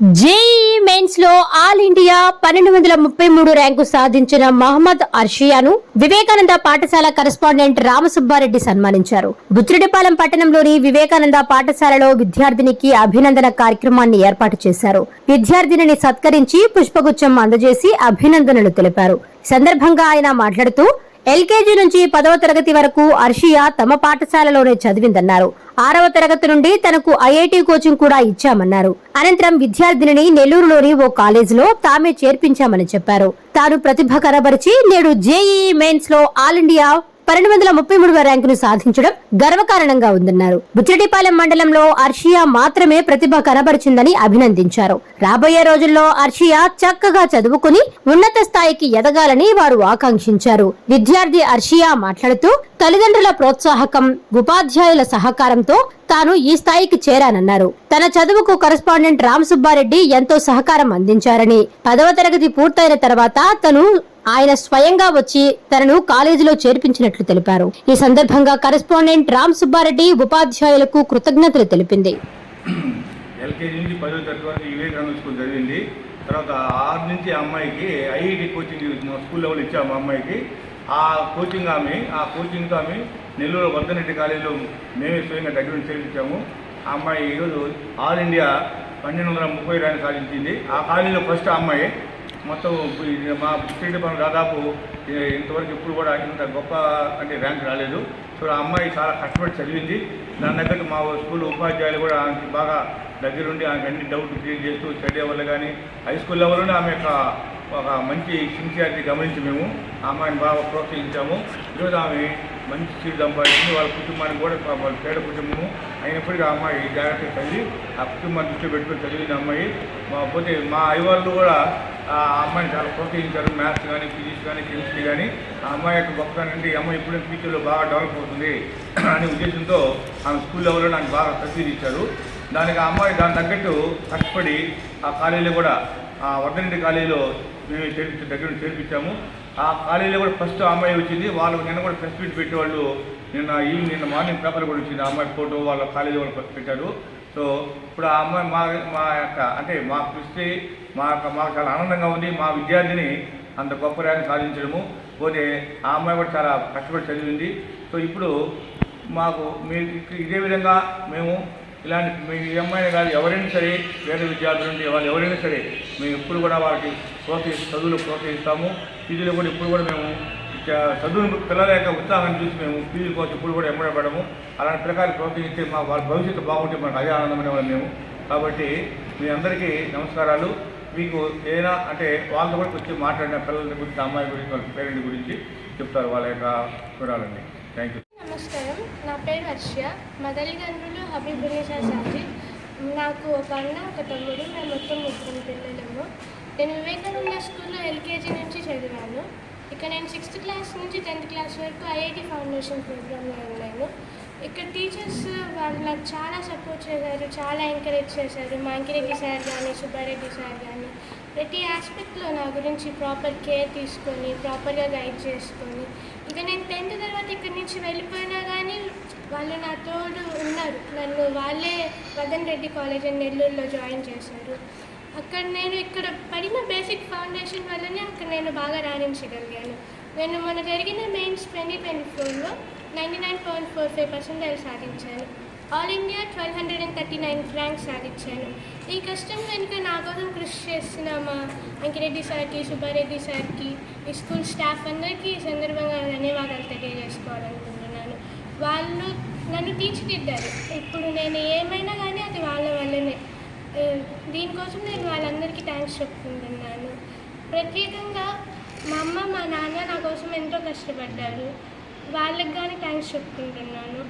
JEE మెయిన్స్లో all India పన్నెండు వందల ముప్పై మూడు ర్యాంకు సాధించిన మహమ్మద్ అర్షియాను వివేకానంద పాఠశాల కరెస్పాండెంట్ రామసుబ్బారెడ్డి సన్మానించారు. బుచ్చిరెడ్డిపాలెం పట్టణంలోని వివేకానంద పాఠశాలలో విద్యార్థినికి అభినందన కార్యక్రమాన్ని ఏర్పాటు చేశారు. విద్యార్థినిని సత్కరించి పుష్పగుచ్చం అందజేసి అభినందనలు తెలిపారు. సందర్భంగా ఆయన మాట్లాడుతూ ఎల్కేజీ నుంచి పదవ తరగతి వరకు అర్షియా తమ పాఠశాలలోనే చదివిందన్నారు. ఆరవ తరగతి నుండి తనకు ఐఐటి కోచింగ్ కూడా ఇచ్చామన్నారు. అనంతరం విద్యార్థినిని నెల్లూరులోని ఓ కాలేజీలో తామే చేర్పించామని చెప్పారు. తాను ప్రతిభ కనబరిచి నేడు జేఈఈ మెయిన్స్లో ఆల్ ఇండియా పన్నెండు వందల ముప్పై మూడవ ర్యాంకును సాధించడం గర్వకారణంగా ఉందన్నారు. బుచ్చటిపాలెం మండలంలో అర్షియా మాత్రమే ప్రతిభ కనబరిచిందని అభినందించారు. రాబోయే రోజుల్లో అర్షియా చక్కగా చదువుకుని ఉన్నత స్థాయికి ఎదగాలని వారు ఆకాంక్షించారు. విద్యార్థి అర్షియా మాట్లాడుతూ తల్లిదండ్రుల ప్రోత్సాహకం ఉపాధ్యాయుల సహకారంతో తాను ఈ స్థాయికి చేరానన్నారు. తన చదువుకు కరస్పాండెంట్ రామ్ సుబ్బారెడ్డి ఎంతో సహకారం అందించారని పదవ తరగతి పూర్తయిన తర్వాత తను ఆయన స్వయంగా వచ్చి తనను కాలేజీలో చేర్పించినట్లు తెలిపారు. ఈ సందర్భంగా కరస్పాండెంట్ రామ్ సుబ్బారెడ్డి ఉపాధ్యాయులకు కృతజ్ఞతలు తెలిపింది. ఎల్కేజీ నుంచి పదో తరగతి వరకు వివేకానంద స్కూల్ చదివింది. తర్వాత ఆరు నుంచి అమ్మాయికి ఐఐటి కోచింగ్ మా స్కూల్ లెవెల్ ఇచ్చాము అమ్మాయికి. ఆ కోచింగ్ ఆమె ఆ కోచింగ్ ఆమె నెల్లూరు వర్ధనరెడ్డి కాలేజీలో మేమే స్వయంగా దగ్గర నుంచి చేర్పించాము ఆ అమ్మాయి ఈరోజు ఆల్ ఇండియా పన్నెండు వందల ముప్పై ర్యాంక్ సాధించింది. ఆ కాలేజీలో ఫస్ట్ ఆ అమ్మాయి. మొత్తం మా స్టేట్ పనులు దాదాపు ఇంతవరకు ఎప్పుడు కూడా ఇంత గొప్ప అంటే ర్యాంక్ రాలేదు. సో ఆ అమ్మాయి చాలా కష్టపడి చదివింది. దాని తగ్గట్టు మా స్కూల్ ఉపాధ్యాయులు కూడా ఆమెకి బాగా దగ్గరుండి ఆమెకి అన్ని డౌట్ క్లియర్ చేస్తూ స్టడీ లెవెల్ కానీ హై స్కూల్ లెవెల్లోనే ఆమె యొక్క ఒక మంచి సిన్సియారిటీ గమనించి మేము అమ్మాయిని బాగా ప్రోత్సహించాము. ఈరోజు ఆమె మంచి సీట్ సంపాదించింది. వాళ్ళ కుటుంబానికి కూడా వాళ్ళ పేద కుటుంబము అయినప్పటికీ ఆ అమ్మాయి జాగ్రత్తగా చదివి ఆ కుటుంబాన్ని దృష్టి పెట్టుకుని చదివిన అమ్మాయి. మా పోతే మా అయ్యవాళ్ళు కూడా ఆ అమ్మాయిని చాలా ప్రోత్సహించారు. మ్యాథ్స్ కానీ ఫిజిక్స్ కానీ కెమిస్ట్రీ కానీ ఆ అమ్మాయి యొక్క గొప్పతనం ఈ అమ్మాయి ఇప్పుడే ఫ్యూచర్లో బాగా డెవలప్ అవుతుంది అనే ఉద్దేశంతో ఆమె స్కూల్ లెవెల్లో నాకు బాగా ప్రసిద్ధి ఇచ్చారు. దానికి ఆ అమ్మాయి దాని తగ్గట్టు కష్టపడి ఆ కాలేజీలో కూడా ఆ వర్ధనరెడ్డి కాలేజీలో మేము చేర్పించి దగ్గర నుంచి చేర్పించాము. ఆ కాలేజీలో కూడా ఫస్ట్ అమ్మాయి వచ్చింది. వాళ్ళు నిన్న కూడా ప్రెస్ మీట్ పెట్టేవాళ్ళు. నిన్న ఈవినింగ్ నిన్న మార్నింగ్ పేపర్ కూడా వచ్చింది. అమ్మాయి ఫోటో వాళ్ళ కాలేజీ వాళ్ళు పెట్టారు. సో ఇప్పుడు ఆ అమ్మాయి మా మా యొక్క అంటే మా కృషి మా యొక్క మాకు చాలా ఆనందంగా ఉంది. మా విద్యార్థిని అంత గొప్ప ర్యాంక్ సాధించడము. పోతే ఆ అమ్మాయి కూడా చాలా కష్టపడి చదివింది. సో ఇప్పుడు మాకు మీ ఇదే విధంగా మేము ఇలాంటి మీ ఈ అమ్మాయిని కాదు ఎవరైనా సరే పేద విద్యార్థులు ఉండి వాళ్ళు ఎవరైనా సరే మేము ఎప్పుడు కూడా వారికి ప్రోత్సహి చదువులు ప్రోత్సహిస్తాము. ఫీజులు కూడా ఇప్పుడు కూడా మేము చ- చదువును పిల్లల యొక్క ఉత్సాహాన్ని చూసి మేము ఫీజుల కోసం ఇప్పుడు కూడా ఎమ్మడపడము. అలాంటి ప్రకారం ప్రోత్సహిస్తే మా వాళ్ళ భవిష్యత్తు బాగుంటే మనకు అదే ఆనందమైన వాళ్ళు మేము. కాబట్టి మీ అందరికీ నమస్కారాలు. మీకు ఏదైనా అంటే వాళ్ళతో కూడా వచ్చి మాట్లాడిన పిల్లల గురించి అమ్మాయి గురించి వాళ్ళ పేరెంట్ గురించి చెప్తారు వాళ్ళ యొక్క వివరాలండి థ్యాంక్ యూ నా పేరు హర్ష. మా తల్లిదండ్రులు హబీబునేషా సాజీ. నాకు ఒక అన్న ఒక తమ్ముడు మేము మొత్తం ముగ్గురు పిల్లలము. నేను వివేకానంద స్కూల్లో ఎల్కేజీ నుంచి చదివాను. ఇక్కడ నేను సిక్స్త్ క్లాస్ నుంచి టెన్త్ క్లాస్ వరకు ఐఐటి ఫౌండేషన్ ప్రోగ్రామ్లో ఉన్నాను. ఇక్కడ టీచర్స్ వాళ్ళు నాకు చాలా సపోర్ట్ చేశారు చాలా ఎంకరేజ్ చేశారు. మాంకిరెడ్డి సార్ కానీ సుబ్బారెడ్డి సార్ కానీ ప్రతి ఆస్పెక్ట్లో నా గురించి ప్రాపర్ కేర్ తీసుకొని ప్రాపర్గా గైడ్ చేసుకొని ఇక నేను టెన్త్ తర్వాత ఇక్కడి నుంచి వెళ్ళిపోయినా కానీ వాళ్ళు నా తోడు ఉన్నారు. నన్ను వాళ్ళే వదన్ రెడ్డి కాలేజ్ అని నెల్లూరులో జాయిన్ చేశారు. అక్కడ నేను ఇక్కడ పడిన బేసిక్ ఫౌండేషన్ వల్లనే అక్కడ నేను బాగా రాణించగలిగాను. నేను మొన్న జరిగిన మెయిన్స్ ట్వంటీ ట్వంటీ ఫోర్లో ninety nine point four five percentage సాధించాను all India twelve hundred and thirty nine rank సాధించాను ఈ కష్టం కనుక నా కోసం కృషి చేసిన మా అంకిరెడ్డి సార్కి సుబ్బారెడ్డి సార్కి ఈ స్కూల్ స్టాఫ్ అందరికీ ఈ సందర్భంగా ధన్యవాదాలు తెలియజేసుకోవాలనుకుంటున్నాను. వాళ్ళు నన్ను తీర్చిదిద్దారు. ఇప్పుడు నేను ఏమైనా కానీ అది వాళ్ళ వల్లనే. దీనికోసం నేను వాళ్ళందరికీ థ్యాంక్స్ చెప్పుకుంటున్నాను. ప్రత్యేకంగా మా అమ్మ మా నాన్న నా కోసం ఎంతో కష్టపడ్డారు. వాళ్ళకి కానీ థ్యాంక్స్ చెప్పుకుంటున్నాను